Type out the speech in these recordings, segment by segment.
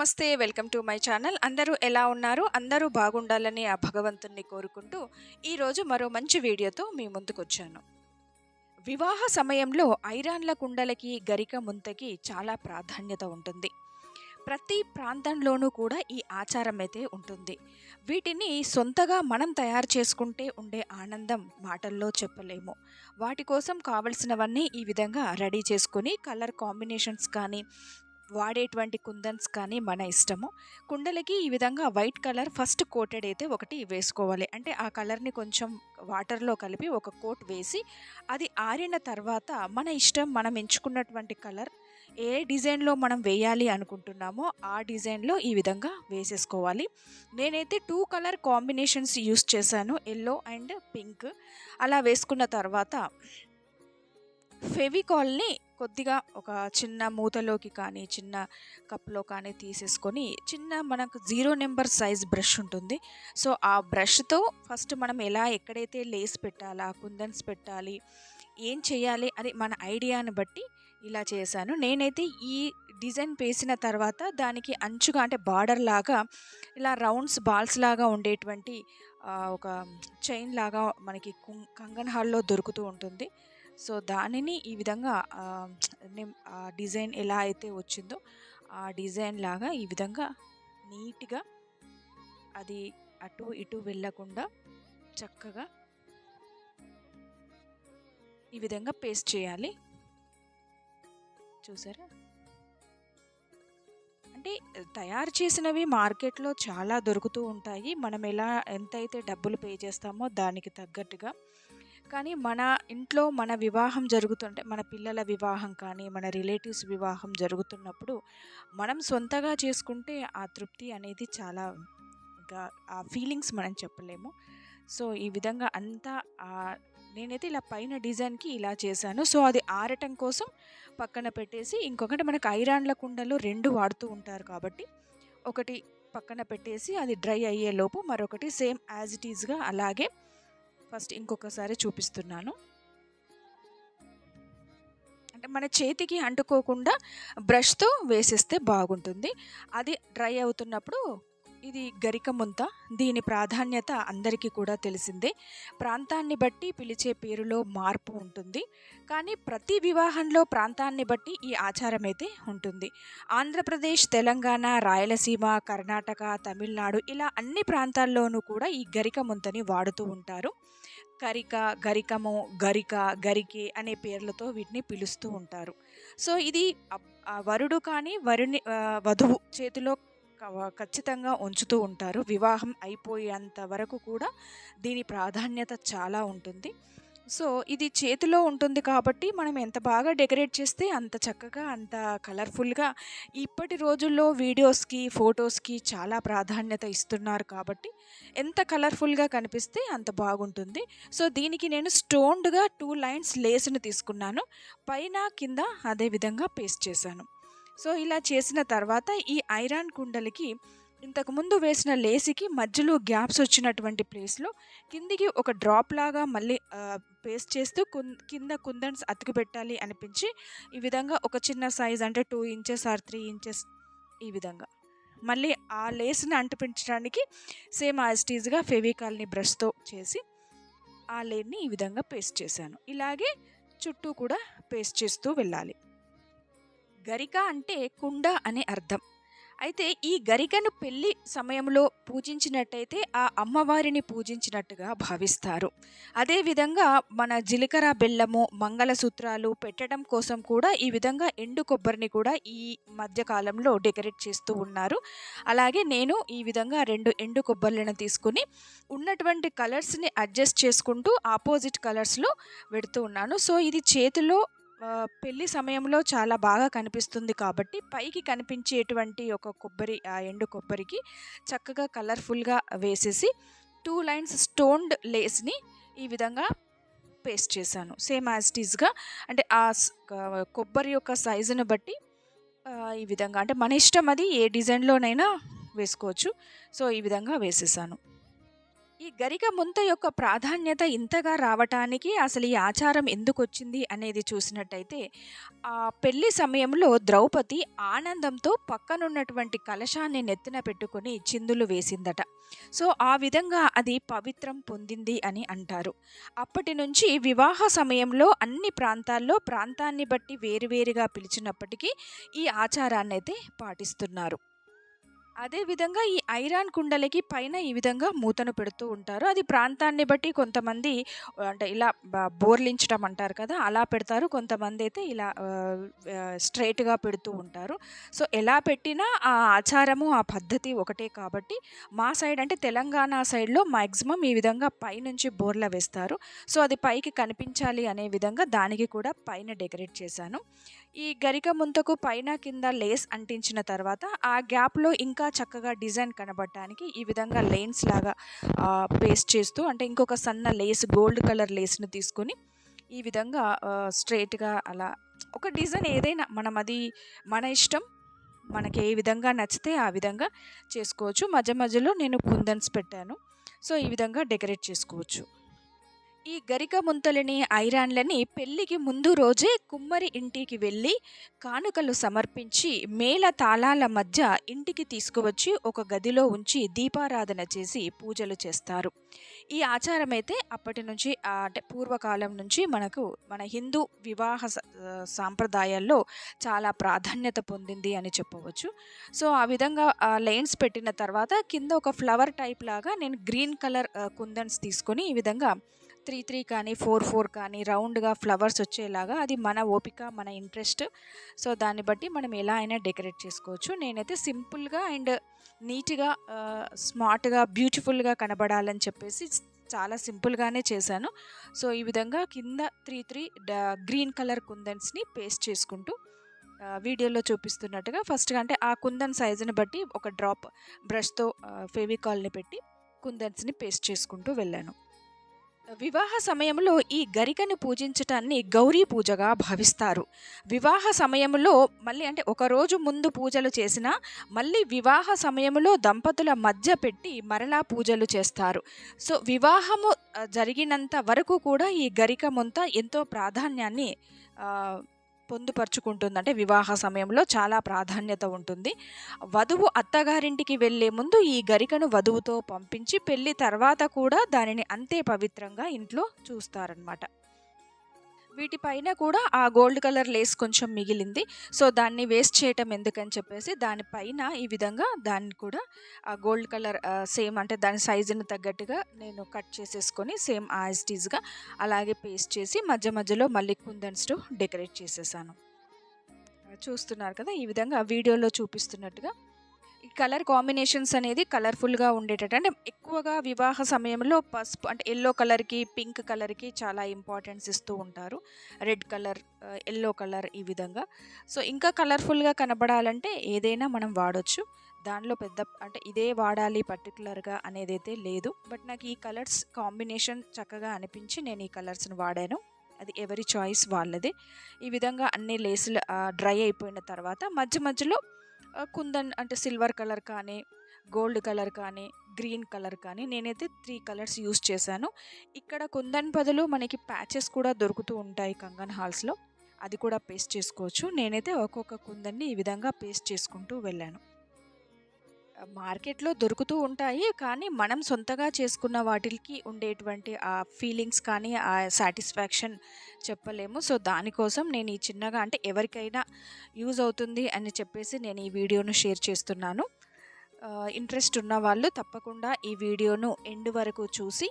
నమస్తే welcome to my channel. అందరూ ఎలా ఉన్నారు? అందరూ బాగుండాలని ఆ భగవంతుణ్ణి కోరుకుంటూ ఈరోజు మరో మంచి వీడియోతో మీ ముందుకొచ్చాను. వివాహ సమయంలో ఐరాన్ల కుండలకి గరిక ముంతకి చాలా ప్రాధాన్యత ఉంటుంది. ప్రతి ప్రాంతంలోనూ కూడా ఈ ఆచారం అయితే ఉంటుంది. వీటిని సొంతగా మనం తయారు చేసుకుంటే ఉండే ఆనందం మాటల్లో చెప్పలేము. వాటి కోసం కావలసినవన్నీ ఈ విధంగా రెడీ చేసుకొని కలర్ కాంబినేషన్స్ కానీ వాడేటువంటి కుందన్స్ కానీ మన ఇష్టము. కుండలకి ఈ విధంగా వైట్ కలర్ ఫస్ట్ కోటెడ్ అయితే ఒకటి వేసుకోవాలి. అంటే ఆ కలర్ని కొంచెం వాటర్లో కలిపి ఒక కోట్ వేసి అది ఆరిన తర్వాత మన ఇష్టం మనం ఎంచుకున్నటువంటి కలర్ ఏ డిజైన్లో మనం వేయాలి అనుకుంటున్నామో ఆ డిజైన్లో ఈ విధంగా వేసేసుకోవాలి. నేనైతే టూ కలర్ కాంబినేషన్స్ యూస్ చేశాను. Yellow and pink. అలా వేసుకున్న తర్వాత ఫెవికాల్ని కొద్దిగా ఒక చిన్న మూతలోకి కానీ చిన్న కప్లో కానీ తీసేసుకొని చిన్న మనకు జీరో నెంబర్ సైజ్ బ్రష్ ఉంటుంది. సో ఆ బ్రష్తో ఫస్ట్ మనం ఎలా ఎక్కడైతే లేస్ పెట్టాలా కుందన్స్ పెట్టాలి ఏం చేయాలి అని మన ఐడియాని బట్టి ఇలా చేశాను. నేనైతే ఈ డిజైన్ వేసిన తర్వాత దానికి అంచుగా అంటే బార్డర్ లాగా ఇలా రౌండ్స్ బాల్స్ లాగా ఉండేటువంటి ఒక చైన్ లాగా మనకి కంగన్ హాల్లో దొరుకుతూ ఉంటుంది. సో దానిని ఈ విధంగా డిజైన్ ఎలా అయితే వచ్చిందో ఆ డిజైన్ లాగా ఈ విధంగా నీట్గా అది అటు ఇటు వెళ్ళకుండా చక్కగా ఈ విధంగా పేస్ట్ చేయాలి. చూసారా? అంటే తయారు చేసినవి మార్కెట్లో చాలా దొరుకుతూ ఉంటాయి. మనం ఎలా ఎంతైతే డబ్బులు పే చేస్తామో దానికి తగ్గట్టుగా కానీ మన ఇంట్లో మన వివాహం జరుగుతుంటే మన పిల్లల వివాహం కానీ మన రిలేటివ్స్ వివాహం జరుగుతున్నప్పుడు మనం సొంతగా చేసుకుంటే ఆ తృప్తి అనేది చాలా ఆ ఫీలింగ్స్ మనం చెప్పలేము. సో ఈ విధంగా అంతా నేనైతే ఇలా పైన డిజైన్కి ఇలా చేశాను. సో అది ఆరటం కోసం పక్కన పెట్టేసి ఇంకొకటి మనకు ఐరాన్ల కుండలు రెండు వాడుతూ ఉంటారు కాబట్టి ఒకటి పక్కన పెట్టేసి అది డ్రై అయ్యేలోపు మరొకటి సేమ్ యాజ్ ఇట్ ఈజ్గా అలాగే ఫస్ట్ ఇంకొకసారి చూపిస్తున్నాను. అంటే మన చేతికి అంటుకోకుండా బ్రష్తో వేసేస్తే బాగుంటుంది. అది డ్రై అవుతున్నప్పుడు ఇది గరిక ముంత దీని ప్రాధాన్యత అందరికీ కూడా తెలిసిందే. ప్రాంతాన్ని బట్టి పిలిచే పేరులో మార్పు ఉంటుంది. కానీ ప్రతి వివాహంలో ప్రాంతాన్ని బట్టి ఈ ఆచారం అయితే ఉంటుంది. ఆంధ్రప్రదేశ్ తెలంగాణ రాయలసీమ కర్ణాటక తమిళనాడు ఇలా అన్ని ప్రాంతాల్లోనూ కూడా ఈ గరిక ముంతని వాడుతూ ఉంటారు. కరిక గరికము గరిక గరికే అనే పేర్లతో వీటిని పిలుస్తూ ఉంటారు. సో ఇది వరుడు కానీ వరుని వధువు చేతిలో ఖచ్చితంగా ఉంచుతూ ఉంటారు. వివాహం అయిపోయేంత వరకు కూడా దీని ప్రాధాన్యత చాలా ఉంటుంది. సో ఇది చేతిలో ఉంటుంది కాబట్టి మనం ఎంత బాగా డెకరేట్ చేస్తే అంత చక్కగా అంత కలర్ఫుల్గా ఇప్పటి రోజుల్లో వీడియోస్కి ఫొటోస్కి చాలా ప్రాధాన్యత ఇస్తున్నారు కాబట్టి ఎంత కలర్ఫుల్గా కనిపిస్తే అంత బాగుంటుంది. సో దీనికి నేను స్టోన్డ్గా టూ లైన్స్ లేస్ని తీసుకున్నాను. పైన కింద అదే విధంగా పేస్ట్ చేశాను. సో ఇలా చేసిన తర్వాత ఈ ఐరాన్ కుండలకి ఇంతకుముందు వేసిన లేసికి మధ్యలో గ్యాప్స్ వచ్చినటువంటి ప్లేస్లో కిందికి ఒక డ్రాప్ లాగా మళ్ళీ పేస్ట్ చేస్తూ కింద కుందన్స్ అతికి పెట్టాలి అనిపించి ఈ విధంగా ఒక చిన్న సైజ్ అంటే two inches or three inches ఈ విధంగా. మళ్ళీ ఆ లేస్ని అంటిపించడానికి సేమ్ యాజ్టీజ్గా ఫెవికాల్ని బ్రష్తో చేసి ఆ లేన్ని ఈ విధంగా పేస్ట్ చేశాను. ఇలాగే చుట్టూ కూడా పేస్ట్ చేస్తూ వెళ్ళాలి. గరిక అంటే కుండ అనే అర్థం. అయితే ఈ గరికను పెళ్ళి సమయంలో పూజించినట్టయితే ఆ అమ్మవారిని పూజించినట్టుగా భావిస్తారు. అదేవిధంగా మన జీలకర్ర బెల్లము మంగళసూత్రాలు పెట్టడం కోసం కూడా ఈ విధంగా ఎండు కొబ్బరిని కూడా ఈ మధ్యకాలంలో డెకరేట్ చేస్తూ ఉన్నారు. అలాగే నేను ఈ విధంగా రెండు ఎండు కొబ్బరిలను తీసుకుని ఉన్నటువంటి కలర్స్ని అడ్జస్ట్ చేసుకుంటూ ఆపోజిట్ కలర్స్లో పెడుతూ ఉన్నాను. సో ఇది చేతిలో పెళ్ళి సమయంలో చాలా బాగా కనిపిస్తుంది కాబట్టి పైకి కనిపించేటువంటి ఒక కొబ్బరి ఆ ఎండు కొబ్బరికి చక్కగా కలర్ఫుల్గా వేసేసి టూ లైన్స్ స్టోన్డ్ లేస్ని ఈ విధంగా పేస్ట్ చేశాను. సేమ్ యాజ్టీస్గా అంటే ఆ కొబ్బరి యొక్క సైజుని బట్టి ఈ విధంగా అంటే మన ఇష్టం అది ఏ డిజైన్లోనైనా వేసుకోవచ్చు. సో ఈ విధంగా వేసేసాను. ఈ గరిక ముంత యొక్క ప్రాధాన్యత ఇంతగా రావటానికి అసలు ఈ ఆచారం ఎందుకొచ్చింది అనేది చూసినట్టయితే ఆ పెళ్ళి సమయంలో ద్రౌపది ఆనందంతో పక్కనున్నటువంటి కలశాన్ని నెత్తిన పెట్టుకొని చిందులు వేసిందట. సో ఆ విధంగా అది పవిత్రం పొందింది అని అంటారు. అప్పటి నుంచి వివాహ సమయంలో అన్ని ప్రాంతాల్లో ప్రాంతాన్ని బట్టి వేరువేరుగా పిలిచినప్పటికీ ఈ ఆచారాన్ని అయితే పాటిస్తున్నారు. అదేవిధంగా ఈ ఐరాన్ కుండలకి పైన ఈ విధంగా మూతను పెడుతూ ఉంటారు. అది ప్రాంతాన్ని బట్టి కొంతమంది అంటే ఇలా బ- బోర్లించడం అంటారు కదా అలా పెడతారు. కొంతమంది అయితే ఇలా స్ట్రైట్గా పెడుతూ ఉంటారు. సో ఎలా పెట్టినా ఆ ఆచారము ఆ పద్ధతి ఒకటే కాబట్టి మా సైడ్ అంటే తెలంగాణ సైడ్లో మ్యాక్సిమం ఈ విధంగా పైనుంచి బోర్ల వేస్తారు. సో అది పైకి కనిపించాలి అనే విధంగా దానికి కూడా పైన డెకరేట్ చేశాను. ఈ గరిక ముంతకు పైన కింద లేస్ అంటించిన తర్వాత ఆ గ్యాప్లో ఇంకా చక్కగా డిజైన్ కనబడటానికి ఈ విధంగా లేన్స్ లాగా పేస్ట్ చేస్తూ అంటే ఇంకొక సన్న లేస్ గోల్డ్ కలర్ లేస్ని తీసుకొని ఈ విధంగా స్ట్రైట్గా అలా ఒక డిజైన్ ఏదైనా మనం అది మన ఇష్టం మనకి ఏ విధంగా నచ్చితే ఆ విధంగా చేసుకోవచ్చు. మధ్య మధ్యలో నేను కుందన్స్ పెట్టాను. సో ఈ విధంగా డెకరేట్ చేసుకోవచ్చు. ఈ గరిక ముంతలని ఐరాన్లని పెళ్ళికి ముందు రోజే కుమ్మరి ఇంటికి వెళ్ళి కానుకలు సమర్పించి మేళ తాళాల మధ్య ఇంటికి తీసుకువచ్చి ఒక గదిలో ఉంచి దీపారాధన చేసి పూజలు చేస్తారు. ఈ ఆచారం అయితే అప్పటి నుంచి అంటే పూర్వకాలం నుంచి మనకు మన హిందూ వివాహ సాంప్రదాయాల్లో చాలా ప్రాధాన్యత పొందింది అని చెప్పవచ్చు. సో ఆ విధంగా లైన్స్ పెట్టిన తర్వాత కింద ఒక ఫ్లవర్ టైప్ లాగా నేను గ్రీన్ కలర్ కుందన్స్ తీసుకొని ఈ విధంగా త్రీ త్రీ కానీ ఫోర్ ఫోర్ కానీ రౌండ్గా ఫ్లవర్స్ వచ్చేలాగా అది మన ఓపిక మన ఇంట్రెస్ట్. సో దాన్ని బట్టి మనం ఎలా అయినా డెకరేట్ చేసుకోవచ్చు. నేనైతే సింపుల్గా అండ్ నీట్గా స్మార్ట్గా బ్యూటిఫుల్గా కనబడాలని చెప్పేసి చాలా సింపుల్గానే చేశాను. సో ఈ విధంగా కింద త్రీ త్రీ గ్రీన్ కలర్ కుందన్స్ని పేస్ట్ చేసుకుంటూ వీడియోలో చూపిస్తున్నట్టుగా ఫస్ట్గా అంటే ఆ కుందన్ సైజుని బట్టి ఒక డ్రాప్ బ్రష్తో ఫెవికాల్ని పెట్టి కుందన్స్ని పేస్ట్ చేసుకుంటూ వెళ్ళాను. వివాహ సమయంలో ఈ గరికను పూజించటాన్ని గౌరీ పూజగా భావిస్తారు. వివాహ సమయంలో మళ్ళీ అంటే ఒకరోజు ముందు పూజలు చేసినా మళ్ళీ వివాహ సమయంలో దంపతుల మధ్య పెట్టి మరలా పూజలు చేస్తారు. సో వివాహము జరిగినంత వరకు కూడా ఈ గరిక ముంత ఎంతో ప్రాధాన్యాన్ని పొందుపరుచుకుంటుంది. అంటే వివాహ సమయంలో చాలా ప్రాధాన్యత ఉంటుంది. వధువు అత్తగారింటికి వెళ్ళే ముందు ఈ గరికను వధువుతో పంపించి పెళ్ళి తర్వాత కూడా దానిని అంతే పవిత్రంగా ఇంట్లో చూస్తారనమాట వీటిపైన కూడా ఆ గోల్డ్ కలర్ లేస్ కొంచెం మిగిలింది. సో దాన్ని వేస్ట్ చేయటం ఎందుకని చెప్పేసి దానిపైన ఈ విధంగా దాన్ని కూడా ఆ గోల్డ్ కలర్ సేమ్ అంటే దాని సైజుని తగ్గట్టుగా నేను కట్ చేసేసుకొని సేమ్ యాజ్ అలాగే పేస్ట్ చేసి మధ్య మధ్యలో మళ్ళీ కుందన్స్తో డెకరేట్ చేసేసాను. చూస్తున్నారు కదా ఈ విధంగా వీడియోలో చూపిస్తున్నట్టుగా కలర్ కాంబినేషన్స్ అనేది కలర్ఫుల్గా ఉండేటట్టు. అంటే ఎక్కువగా వివాహ సమయంలో పసుపు అంటే ఎల్లో కలర్కి పింక్ కలర్కి చాలా ఇంపార్టెన్స్ ఇస్తూ ఉంటారు. రెడ్ కలర్ ఎల్లో కలర్ ఈ విధంగా. సో ఇంకా కలర్ఫుల్గా కనబడాలంటే ఏదైనా మనం వాడచ్చు. దానిలో పెద్ద అంటే ఇదే వాడాలి పర్టికులర్గా అనేది అయితే లేదు. బట్ నాకు ఈ కలర్స్ కాంబినేషన్ చక్కగా అనిపించి నేను ఈ కలర్స్ని వాడాను. అది ఎవరి చాయిస్ వాళ్ళది. ఈ విధంగా అన్ని లేసులు డ్రై అయిపోయిన తర్వాత మధ్య మధ్యలో కుందన్ అంటే సిల్వర్ కలర్ కానీ గోల్డ్ కలర్ కానీ గ్రీన్ కలర్ కానీ నేనైతే త్రీ కలర్స్ యూస్ చేశాను. ఇక్కడ కుందన్ బదులు మనకి ప్యాచెస్ కూడా దొరుకుతూ ఉంటాయి కంగన్ హాల్స్లో. అది కూడా పేస్ట్ చేసుకోవచ్చు. నేనైతే ఒక్కొక్క కుందన్ని ఈ విధంగా పేస్ట్ చేసుకుంటూ వెళ్ళాను. మార్కెట్లో దొరుకుతూ ఉంటాయి కానీ మనం సొంతగా చేసుకున్న వాటికి ఉండేటువంటి ఆ ఫీలింగ్స్ కానీ ఆ సాటిస్ఫాక్షన్ చెప్పలేము. సో దానికోసం నేను ఈ చిన్నగా అంటే ఎవరికైనా యూజ్ అవుతుంది అని చెప్పేసి నేను ఈ వీడియోను షేర్ చేస్తున్నాను. ఇంట్రెస్ట్ ఉన్న వాళ్ళు తప్పకుండా ఈ వీడియోను ఎండ్ వరకు చూసి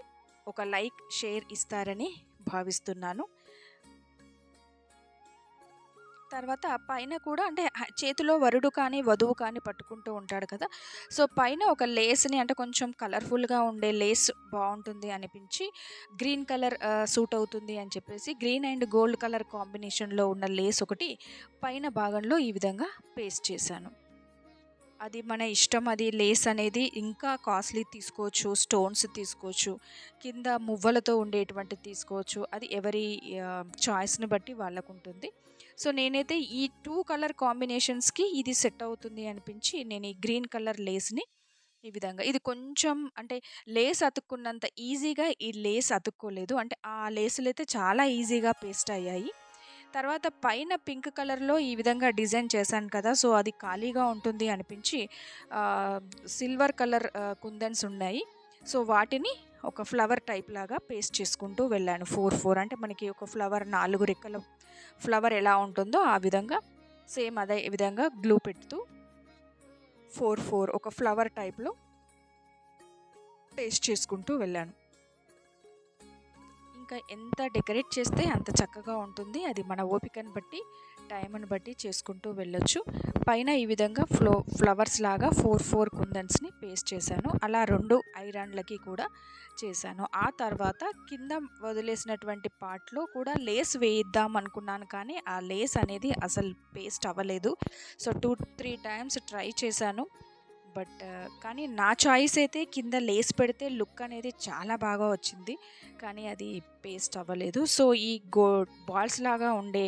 ఒక లైక్ షేర్ ఇస్తారని భావిస్తున్నాను. తర్వాత పైన కూడా అంటే చేతిలో వరుడు కానీ వధువు కానీ పట్టుకుంటూ ఉంటాడు కదా. సో పైన ఒక లేస్ని అంటే కొంచెం కలర్ఫుల్గా ఉండే లేస్ బాగుంటుంది అనిపించి గ్రీన్ కలర్ సూట్ అవుతుంది అని చెప్పేసి గ్రీన్ అండ్ గోల్డ్ కలర్ కాంబినేషన్లో ఉన్న లేస్ ఒకటి పైన భాగంలో ఈ విధంగా పేస్ట్ చేశాను. అది మన ఇష్టం. అది లేస్ అనేది ఇంకా కాస్ట్లీ తీసుకోవచ్చు స్టోన్స్ తీసుకోవచ్చు కింద మువ్వలతో ఉండేటువంటి తీసుకోవచ్చు. అది ఎవరి చాయిస్ని బట్టి వాళ్ళకు ఉంటుంది సో నేనైతే ఈ టూ కలర్ కాంబినేషన్స్కి ఇది సెట్ అవుతుంది అనిపించి నేను ఈ గ్రీన్ కలర్ లేస్ని ఈ విధంగా. ఇది కొంచెం అంటే లేస్ అతుక్కున్నంత ఈజీగా ఈ లేస్ అతుక్కోలేదు. అంటే ఆ లేసులు అయితే చాలా ఈజీగా పేస్ట్ అయ్యాయి. తర్వాత పైన పింక్ కలర్‌లో ఈ విధంగా డిజైన్ చేశాను కదా! సో, అది ఖాళీగా ఉంటుంది అనిపించి సిల్వర్ కలర్ కుందన్స్ ఉన్నాయి. సో, వాటిని ఒక ఫ్లవర్ టైప్ లాగా పేస్ట్ చేసుకుంటూ వెళ్ళాను. 4, 4 అంటే మనకి ఒక ఫ్లవర్ నాలుగు రెక్కల ఫ్లవర్ ఎలా ఉంటుందో ఆ విధంగా సేమ్ అదే విధంగా గ్లూ పెడుతూ 4, 4 ఒక ఫ్లవర్ టైప్‌లో పేస్ట్ చేసుకుంటూ వెళ్ళాను. ఇంకా ఎంత డెకరేట్ చేస్తే అంత చక్కగా ఉంటుంది. అది మన ఓపికను బట్టి, టైంను బట్టి చేసుకుంటూ వెళ్ళొచ్చు. పైన ఈ విధంగా ఫ్లో ఫ్లవర్స్ లాగా 4, 4 కుందన్స్‌ని పేస్ట్ చేశాను. అలా రెండు ఐరాన్‌లకి కూడా చేశాను. ఆ తర్వాత కింద వదిలేసినటువంటి పార్ట్‌లో కూడా లేస్ వేయిద్దాం అనుకున్నాను కానీ, ఆ లేస్ అనేది అసలు పేస్ట్ అవ్వలేదు. సో, 2, 3 టైమ్స్ ట్రై చేశాను. బట్ కానీ నా చాయిస్ అయితే కింద లేస్ పెడితే లుక్ అనేది చాలా బాగా వచ్చింది. కానీ అది పేస్ట్ అవ్వలేదు. సో, ఈ గో బాల్స్ లాగా ఉండే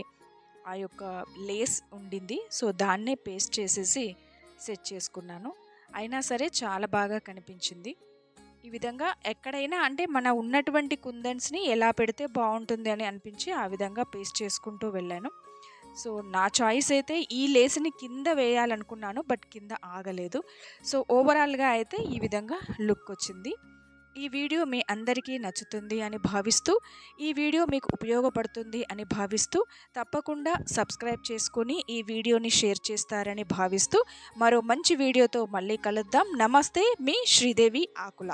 ఆ యొక్క లేస్ ఉండింది. సో, దాన్నే పేస్ట్ చేసేసి సెట్ చేసుకున్నాను. అయినా సరే చాలా బాగా కనిపించింది. ఈ విధంగా ఎక్కడైనా అంటే మన ఉన్నటువంటి కుందన్స్‌ని ఎలా పెడితే బాగుంటుంది అని అనిపించి ఆ విధంగా పేస్ట్ చేసుకుంటూ వెళ్ళాను. సో, నా చాయిస్ అయితే ఈ లేస్‌ని కింద వేయాలనుకున్నాను. బట్ కింద ఆగలేదు. సో, ఓవరాల్‌గా అయితే ఈ విధంగా లుక్ వచ్చింది. ఈ వీడియో మీ అందరికీ నచ్చుతుంది అని భావిస్తూ, ఈ వీడియో మీకు ఉపయోగపడుతుంది అని భావిస్తూ, తప్పకుండా సబ్స్క్రైబ్ చేసుకొని ఈ వీడియోని షేర్ చేస్తారని భావిస్తూ, మరో మంచి వీడియోతో మళ్ళీ కలుద్దాం. నమస్తే మీ శ్రీదేవి ఆకుల.